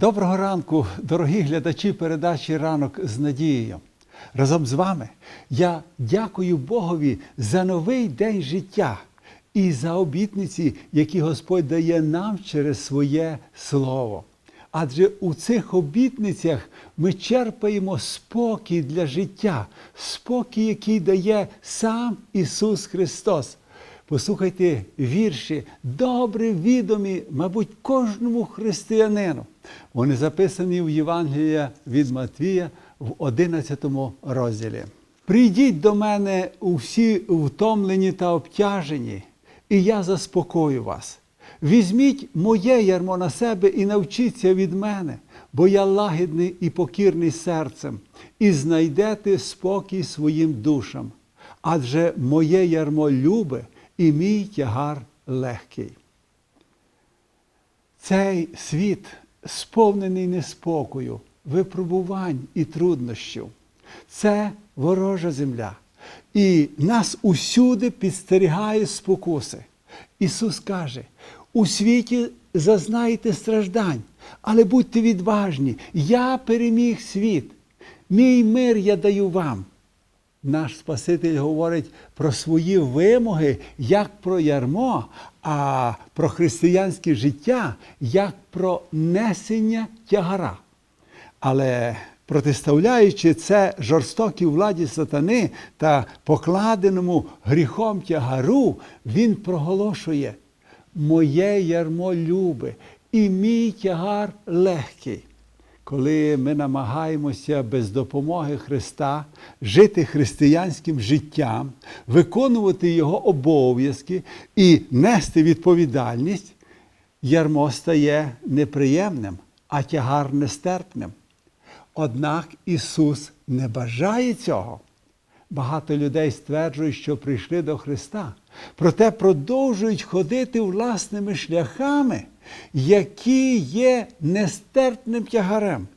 Доброго ранку, дорогі глядачі передачі Ранок з надією. Разом з вами я дякую Богові за новий день життя і за обітниці, які Господь дає нам через своє Слово. Адже у цих обітницях ми черпаємо спокій для життя, спокій, який дає сам Ісус Христос. Послухайте вірші, добре відомі, мабуть, кожному християнину. Вони записані в Євангелія від Матвія в 11 розділі. Прийдіть до мене усі втомлені та обтяжені, і я заспокою вас. Візьміть моє ярмо на себе і навчіться від мене, бо я лагідний і покірний серцем, і знайдете спокій своїм душам. Адже моє ярмо любе і мій тягар легкий. Цей світ сповнений неспокою, випробувань і труднощів. Це ворожа земля. І нас усюди підстерігає спокуси. Ісус каже: у світі зазнаєте страждань, але будьте відважні, я переміг світ, мій мир я даю вам. Наш Спаситель говорить про свої вимоги як про ярмо, а про християнське життя як про несення тягара. Але протиставляючи це жорстокій владі сатани та покладеному гріхом тягару, він проголошує: Моє ярмо любе, і мій тягар легкий. Коли ми намагаємося без допомоги Христа жити християнським життям, виконувати Його обов'язки і нести відповідальність, ярмо стає неприємним, а тягар нестерпним. Однак Ісус не бажає цього. Багато людей стверджують, що прийшли до Христа, проте продовжують ходити власними шляхами, які є нестерпним тягарем.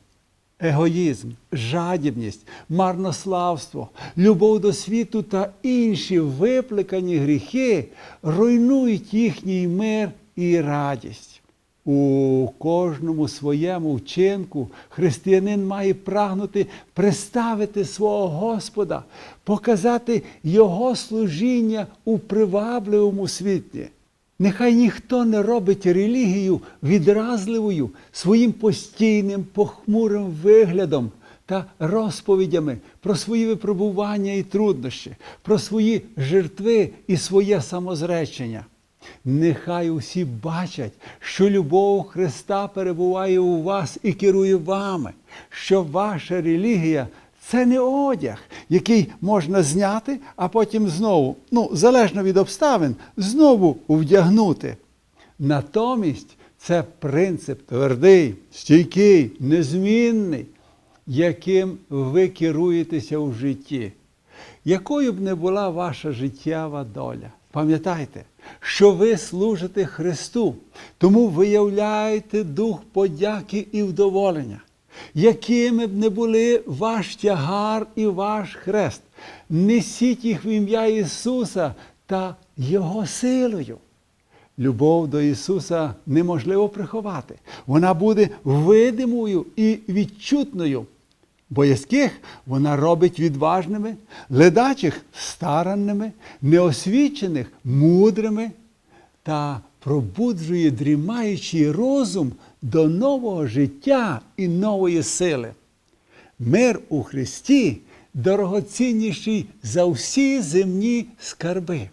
Егоїзм, жадібність, марнославство, любов до світу та інші випликані гріхи руйнують їхній мир і радість. У кожному своєму вчинку християнин має прагнути представити свого Господа, показати Його служіння у привабливому світлі. Нехай ніхто не робить релігію відразливою своїм постійним похмурим виглядом та розповідями про свої випробування і труднощі, про свої жертви і своє самозречення. Нехай усі бачать, що любов Христа перебуває у вас і керує вами, що ваша релігія це не одяг, який можна зняти, а потім знову, ну, залежно від обставин, знову вдягнути. Натомість це принцип твердий, стійкий, незмінний, яким ви керуєтеся у житті. Якою б не була ваша життєва доля, пам'ятайте, що ви служите Христу, тому виявляєте дух подяки і вдоволення, якими б не були ваш тягар і ваш хрест. Несіть їх в ім'я Ісуса та Його силою. Любов до Ісуса неможливо приховати. Вона буде видимою і відчутною. Боязких вона робить відважними, ледачих старанними, неосвічених мудрими та пробуджує дрімаючий розум до нового життя і нової сили. Мир у Христі дорогоцінніший за всі земні скарби.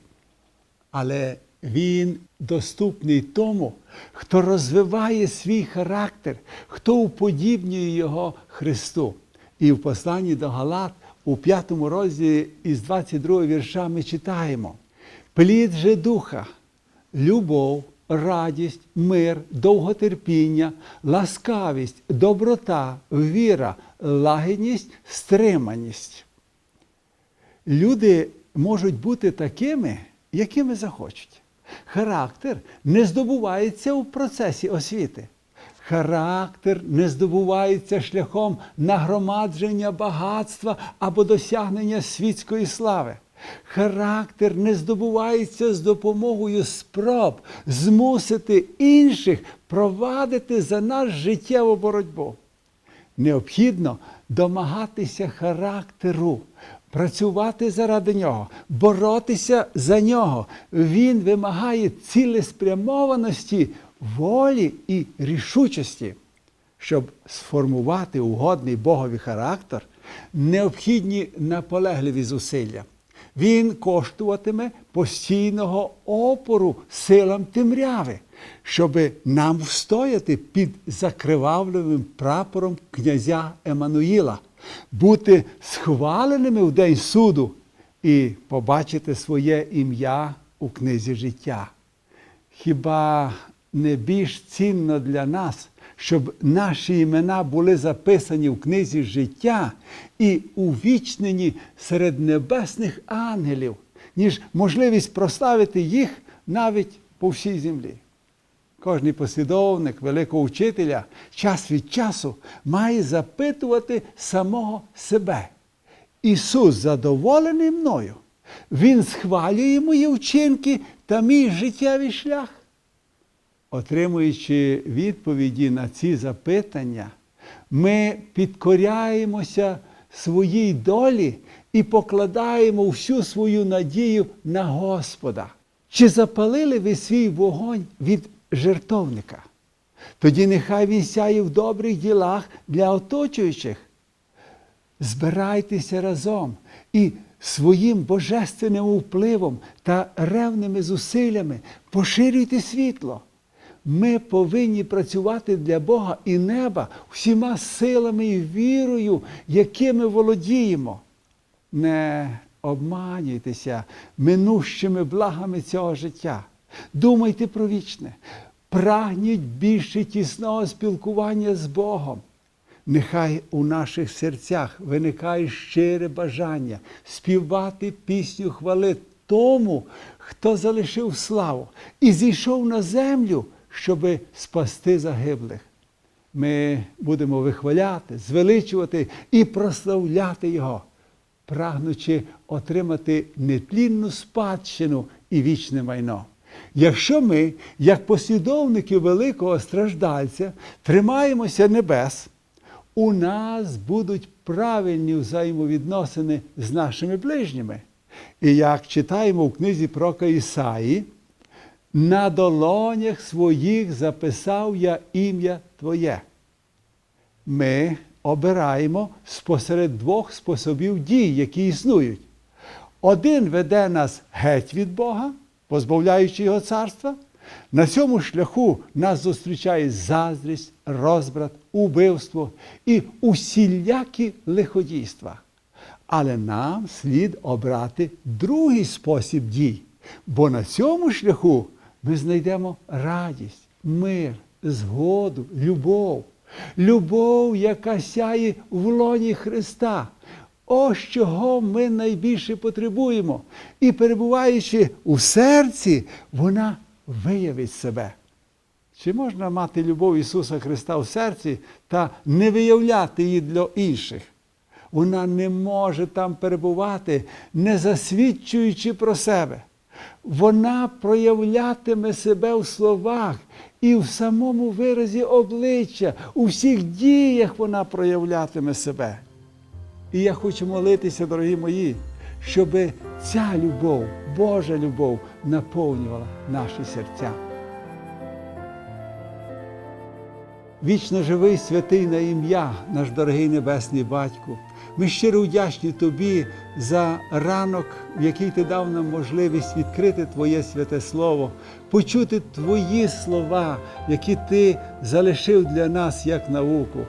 Але він доступний тому, хто розвиває свій характер, хто уподібнює його Христу. І в посланні до Галат у п'ятому розділі із 22 вірша ми читаємо: плід же духа, любов, радість, мир, довготерпіння, ласкавість, доброта, віра, лагідність, стриманість. Люди можуть бути такими, якими захочуть. Характер не здобувається у процесі освіти. Характер не здобувається шляхом нагромадження багатства або досягнення світської слави. Характер не здобувається з допомогою спроб змусити інших провадити за нас життєву боротьбу. Необхідно домагатися характеру, працювати заради нього, боротися за нього. Він вимагає цілеспрямованості, волі і рішучості. Щоб сформувати угодний Богові характер, необхідні наполегливі зусилля. Він коштуватиме постійного опору силам темряви, щоб нам встояти під закривавленим прапором князя Еммануїла, бути схваленими в день суду і побачити своє ім'я у книзі життя. Хіба не більш цінно для нас, щоб наші імена були записані в книзі життя і увічнені серед небесних ангелів, ніж можливість прославити їх навіть по всій землі? Кожний послідовник великого вчителя час від часу має запитувати самого себе. Ісус задоволений мною. Він схвалює мої вчинки та мій життєвий шлях. Отримуючи відповіді на ці запитання, ми підкоряємося своїй долі і покладаємо всю свою надію на Господа. Чи запалили ви свій вогонь від жертовника? Тоді нехай він сяє в добрих ділах для оточуючих. Збирайтеся разом і своїм божественним впливом та ревними зусиллями поширюйте світло. Ми повинні працювати для Бога і неба всіма силами і вірою, якими володіємо. Не обманюйтеся минущими благами цього життя. Думайте про вічне, прагніть більше тісного спілкування з Богом. Нехай у наших серцях виникає щире бажання співати пісню хвали тому, хто залишив славу і зійшов на землю, щоби спасти загиблих. Ми будемо вихваляти, звеличувати і прославляти Його, прагнучи отримати нетлінну спадщину і вічне майно. Якщо ми, як послідовники великого страждальця, тримаємося небес, у нас будуть правильні взаємовідносини з нашими ближніми. І як читаємо в книзі пророка Ісаї, на долонях своїх записав я ім'я Твоє. Ми обираємо спосеред двох способів дій, які існують. Один веде нас геть від Бога, позбавляючи Його царства. На цьому шляху нас зустрічає заздрість, розбрат, убивство і усілякі лиходійства. Але нам слід обрати другий спосіб дій, бо на цьому шляху ми знайдемо радість, мир, згоду, любов. Любов, яка сяє в лоні Христа. Ось чого ми найбільше потребуємо. І перебуваючи у серці, вона виявить себе. Чи можна мати любов Ісуса Христа в серці та не виявляти її для інших? Вона не може там перебувати, не засвідчуючи про себе. Вона проявлятиме себе в словах і в самому виразі обличчя, у всіх діях вона проявлятиме себе. І я хочу молитися, дорогі мої, щоб ця любов, Божа любов, наповнювала наші серця. Вічно живий святий на ім'я, наш дорогий Небесний Батько. Ми щиро вдячні Тобі за ранок, в який ти дав нам можливість відкрити Твоє святе Слово, почути Твої слова, які Ти залишив для нас як науку.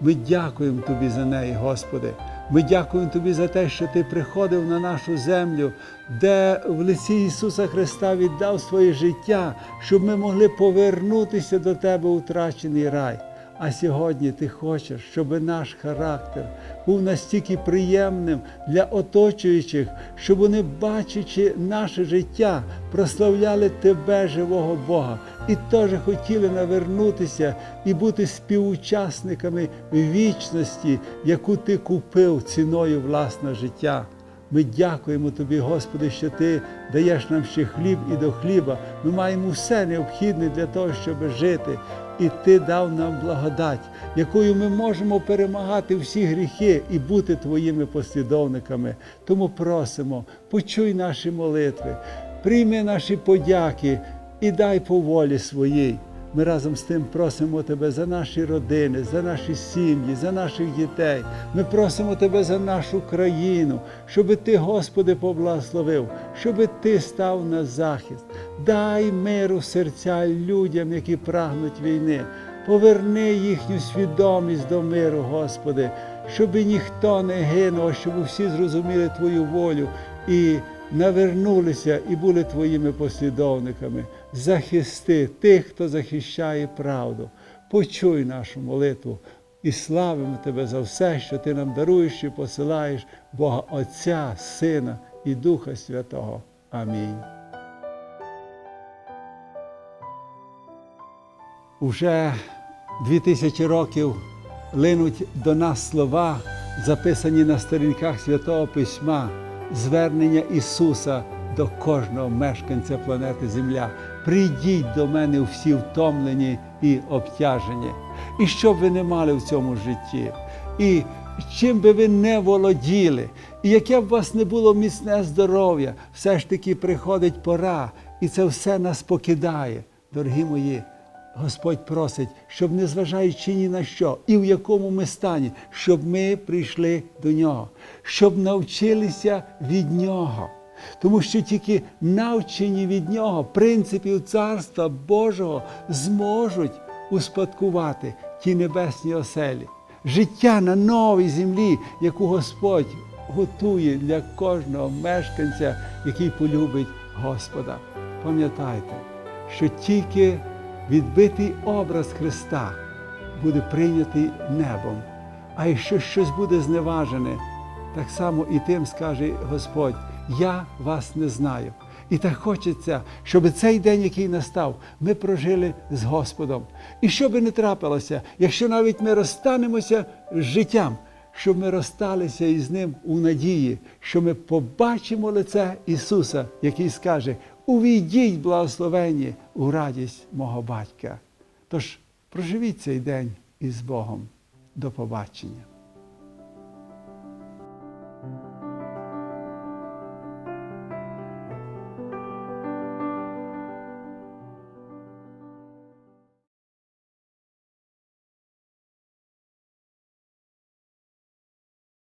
Ми дякуємо Тобі за неї, Господи. Ми дякуємо Тобі за те, що Ти приходив на нашу землю, де в лиці Ісуса Христа віддав своє життя, щоб ми могли повернутися до Тебе у втрачений рай. А сьогодні ти хочеш, щоб наш характер був настільки приємним для оточуючих, щоб вони, бачачи наше життя, прославляли Тебе, живого Бога, і теж хотіли навернутися і бути співучасниками вічності, яку ти купив ціною власного життя. Ми дякуємо Тобі, Господи, що Ти даєш нам ще хліб і до хліба. Ми маємо все необхідне для того, щоб жити. І Ти дав нам благодать, якою ми можемо перемагати всі гріхи і бути Твоїми послідовниками. Тому просимо, почуй наші молитви, прийми наші подяки і дай по волі своїй. Ми разом з тим просимо Тебе за наші родини, за наші сім'ї, за наших дітей. Ми просимо Тебе за нашу країну, щоб Ти, Господи, поблагословив, щоб Ти став на захист. Дай миру серця людям, які прагнуть війни. Поверни їхню свідомість до миру, Господи, щоб ніхто не гинув, щоб всі зрозуміли Твою волю і навернулися і були Твоїми послідовниками. Захисти тих, хто захищає правду. Почуй нашу молитву і славимо Тебе за все, що Ти нам даруєш і посилаєш Бога Отця, Сина і Духа Святого. Амінь. Уже дві тисячі років линуть до нас слова, записані на сторінках Святого Письма, звернення Ісуса до кожного мешканця планети Земля. Прийдіть до мене всі втомлені і обтяжені. І що б ви не мали в цьому житті, і чим би ви не володіли, і яке б у вас не було міцне здоров'я, все ж таки приходить пора, і це все нас покидає, дорогі мої. Господь просить, щоб незважаючи ні на що, і в якому ми стані, щоб ми прийшли до нього, щоб навчилися від нього. Тому що тільки навчені від нього принципів Царства Божого зможуть успадкувати ті небесні оселі, життя на новій землі, яку Господь готує для кожного мешканця, який полюбить Господа. Пам'ятайте, що тільки відбитий образ Христа буде прийнятий небом. А якщо щось буде зневажене, так само і тим скаже Господь: Я вас не знаю. І так хочеться, щоб цей день, який настав, ми прожили з Господом. І що би не трапилося, якщо навіть ми розстанемося з життям, щоб ми розсталися із Ним у надії, що ми побачимо лице Ісуса, який скаже: Увійдіть, благословенні, у радість мого батька. Тож проживіть цей день із Богом. До побачення.